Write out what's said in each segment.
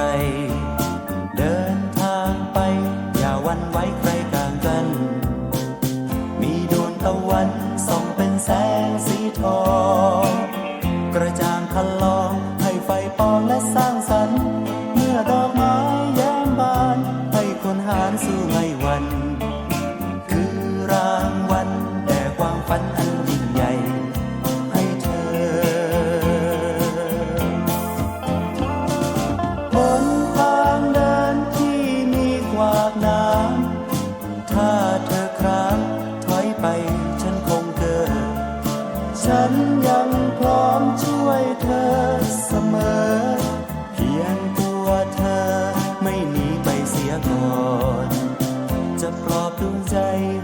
ร เดินทางไป อย่าวันไว้ใครกลางกัน มีดวงตะวันส่องเป็นแสงสีทอง กระจ่างคันลองให้ไฟปองและสร้างสรรค์ เมื่อดอกไม้แย้มบาน ให้คนหารสู่ไม่ ยังพร้อมช่วยเธอเสมอ เพียงตัวเธอไม่หนีไปเสียก่อน จะปลอบดวงใจ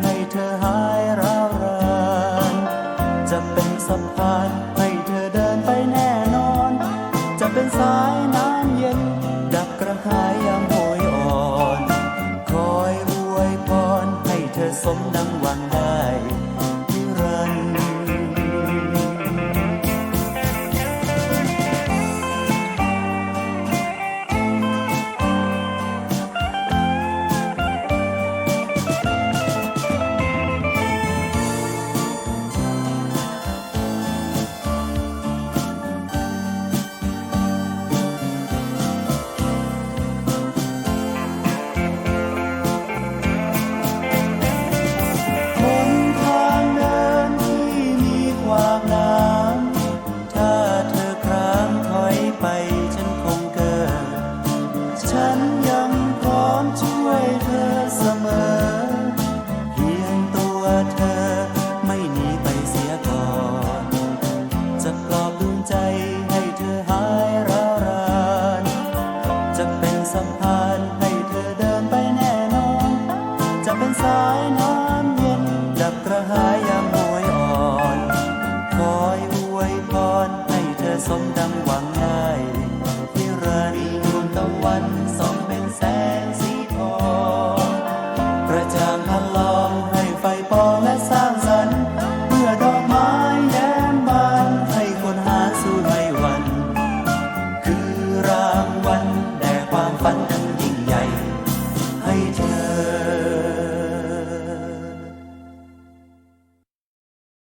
ให้เธอหายร้าวรานจะเป็นสะพานให้เธอเดินไปแน่นอน จะเป็นสายายน้ำเย็น ดับกระหายยามหวยอ่อน คอยอวยพรให้เธอสมดังหวังง่ายนิรันดร์วงตะวันส่องเป็นแสงสีทองกระจ่างพันลองให้ไฟปองและสร้างสรรค์